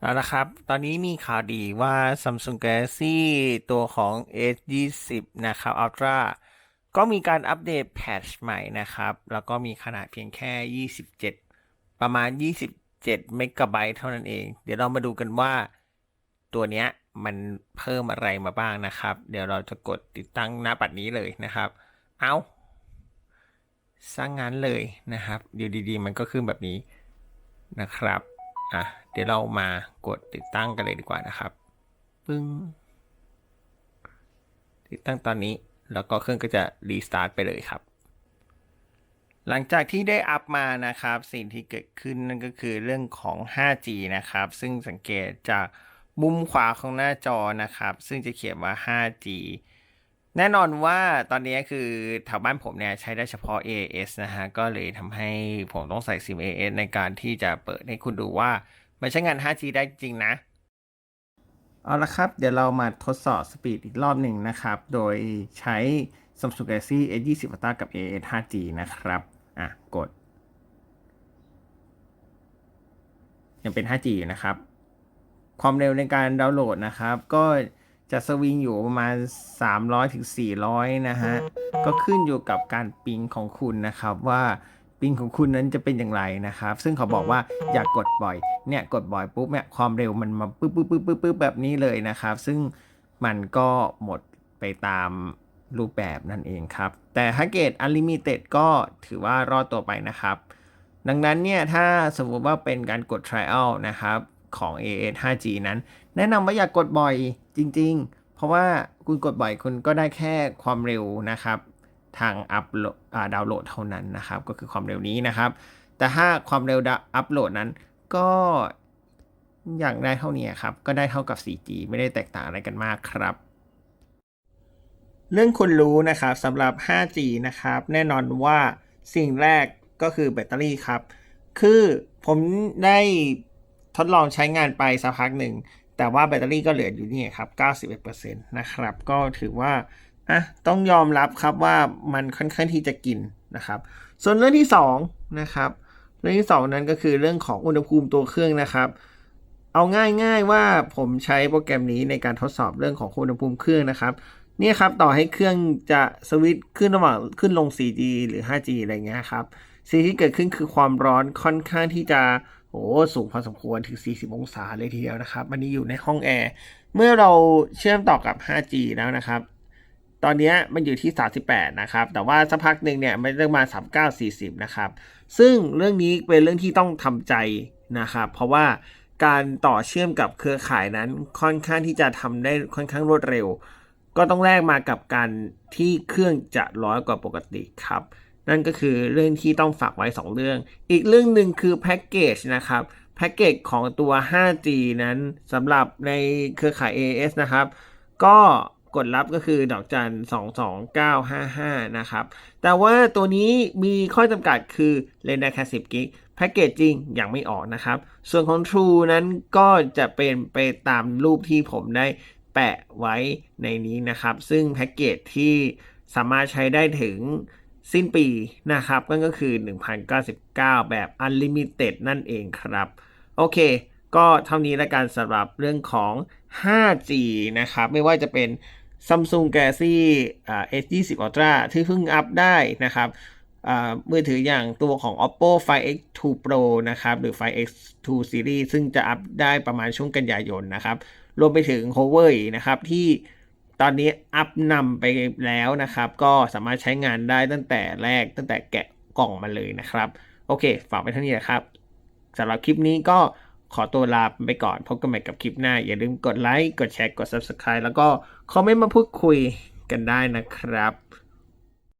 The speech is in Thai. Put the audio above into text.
เอาละครับ ตอนนี้มีข่าวดีว่า Samsung Galaxy ตัวของ S20 นะครับ Ultra ก็มีการอัปเดตแพทช์ใหม่นะครับ แล้วก็มีขนาดเพียงแค่ 27 ประมาณ 27เมกะไบต์เท่านั้นเอง เดี๋ยวเรามาดูกันว่า ตัวเนี้ยมันเพิ่มอะไรมาบ้างนะครับ เดี๋ยวเราจะกดติดตั้งหน้าปัดนี้เลยนะครับ เอาสร้างงานเลยนะครับเดี๋ยวดีๆ มันก็ขึ้นแบบนี้นะครับ อะเดี๋ยวเรามากดติดตั้งกันเลยดีกว่านะครับ ปึ้ง ติดตั้งตอนนี้แล้วก็เครื่องก็จะรีสตาร์ทไปเลยครับ หลังจากที่ได้อัพมานะครับ สิ่งที่เกิดขึ้นนั่นก็คือเรื่องของ 5G นะครับ ซึ่งสังเกตจากมุมขวาของหน้าจอนะครับ ซึ่งจะเขียนว่า 5G แน่นอนว่าตอนนี้คือแถวบ้านผมเนี่ยใช้ได้เฉพาะ A/S นะฮะ ก็เลยทำให้ผมต้องใส่ซิม A/S ในการที่จะเปิดให้คุณดูว่า มันใช้งาน 5G ได้จริงนะ เอาละครับ เดี๋ยวเรามาทดสอบสปีดอีกรอบหนึ่งนะครับ โดยใช้ Samsung Galaxy S20 Ultra กับ A/S 5G นะครับ อะ กด ยังเป็น 5G นะครับ ความเร็วในการดาวน์โหลดนะครับ ก็ จะสวิงอยู่ประมาณ 300ถึง400 นะฮะ ก็ขึ้นอยู่กับการปิงของคุณนะครับว่าปิงของคุณนั้นจะเป็นอย่างไรนะครับ ซึ่งเขาบอกว่าอย่ากกดบ่อย เนี่ยกดบ่อยปุ๊บเนี่ยความเร็วมันมาปึ๊บปึ๊บปึ๊บปึ๊บปึ๊บแบบนี้เลยนะครับ ซึ่งมันก็หมดไปตามรูปแบบนั่นเองครับ แต่ถ้าเกต Unlimited ก็ถือว่ารอดตัวไปนะครับ ดังนั้นเนี่ยถ้าสมมติว่าเป็นการกด trial นะครับของ AS 5G นั้น แนะนำว่าอย่ากกดบ่อย จริงๆ เพราะว่าคุณกดบ่อยคุณก็ได้แค่ความเร็วนะครับ ทางอัพโหลดดาวน์โหลดเท่านั้นนะครับ ก็คือความเร็วนี้นะครับ แต่ถ้าความเร็วอัพโหลดนั้นก็อย่างได้เท่านี้ครับ ก็ได้เท่ากับ 4G ไม่ได้แตกต่างอะไรกันมากครับ เรื่องคุณรู้นะครับสำหรับ 5G นะครับ แน่นอนว่าสิ่งแรกก็คือแบตเตอรี่ครับ คือผมได้ทดลองใช้งานไปสักพักหนึ่ง แต่ว่าแบตเตอรี่ก็เหลืออยู่นี่ครับ 91%นะครับ ก็ถือว่าอะต้องยอมรับครับว่ามันค่อนข้างที่จะกินนะครับ ส่วนเรื่องที่2นะครับเรื่องที่ 2 นั้นก็คือเรื่องของอุณหภูมิตัวเครื่องนะครับ เอาง่ายๆว่าผมใช้โปรแกรมนี้ในการทดสอบเรื่องของอุณหภูมิเครื่องนะครับเนี่ยครับต่อให้เครื่องจะสวิตช์ขึ้นระหว่างขึ้นลง 4G หรือ 5G อะไรเงี้ยครับสิ่งที่เกิดขึ้นคือความร้อนค่อนข้างที่จะ โอ้สูงพอสมควรถึง 40 องศาเลยทีเดียวนะครับ อันนี้อยู่ในห้องแอร์ เมื่อเราเชื่อมต่อกับ 5G แล้วนะครับ ตอนนี้มันอยู่ที่ 38 นะครับ แต่ว่าสักพักหนึ่งเนี่ยมันเริ่มมา 39 40 นะครับ ซึ่งเรื่องนี้เป็นเรื่องที่ต้องทำใจนะครับ เพราะว่าการต่อเชื่อมกับเครือข่ายนั้นค่อนข้างที่จะทำได้ค่อนข้างรวดเร็ว ก็ต้องแลกมากับการที่เครื่องจะร้อยกว่าปกติครับ นั่นก็คือเรื่องที่ต้องฝากไว้ 2 เรื่อง อีกเรื่องหนึ่งคือแพ็กเกจนะครับแพ็กเกจของตัว 5G นั้นสำหรับในเครือข่าย AS นะครับ ก็กดรับก็คือดอกจัน 22955 นะครับ แต่ว่าตัวนี้มีข้อจำกัดคือเล่นได้แค่10กิกแพ็กเกจจริงยังไม่ออกนะครับ ส่วนของ True นั้นก็จะเป็นไปตามรูปที่ผมได้แปะไว้ในนี้นะครับ ซึ่งแพ็กเกจที่สามารถใช้ได้ถึง สิ้นปีนะครับนั่นก็คือ 1,099 แบบ Unlimited นั่นเองครับ โอเค ก็เท่านี้แล้วกันสำหรับเรื่องของ 5G นะครับ ไม่ว่าจะเป็น Samsung Galaxy อ่า S20 Ultra ที่เพิ่งอัพได้นะครับมือถืออย่างตัวของ Oppo Find X2 Pro นะครับ หรือ Find X2 Series ซึ่งจะอัพได้ประมาณช่วงกันยายนนะครับ รวมไปถึง Huawei นะครับที่ ตอนนี้อัพนำไปแล้วนะครับ ก็สามารถใช้งานได้ตั้งแต่แรกตั้งแต่แกะกล่องมาเลยนะครับ โอเค ฝากไปเท่านี้นะครับสำหรับคลิปนี้ก็ขอตัวลาไปก่อน พบกันใหม่กับคลิปหน้า อย่าลืมกดไลค์ กดแชร์ กด Subscribe แล้วก็คอมเมนต์มาพูดคุยกันได้นะครับ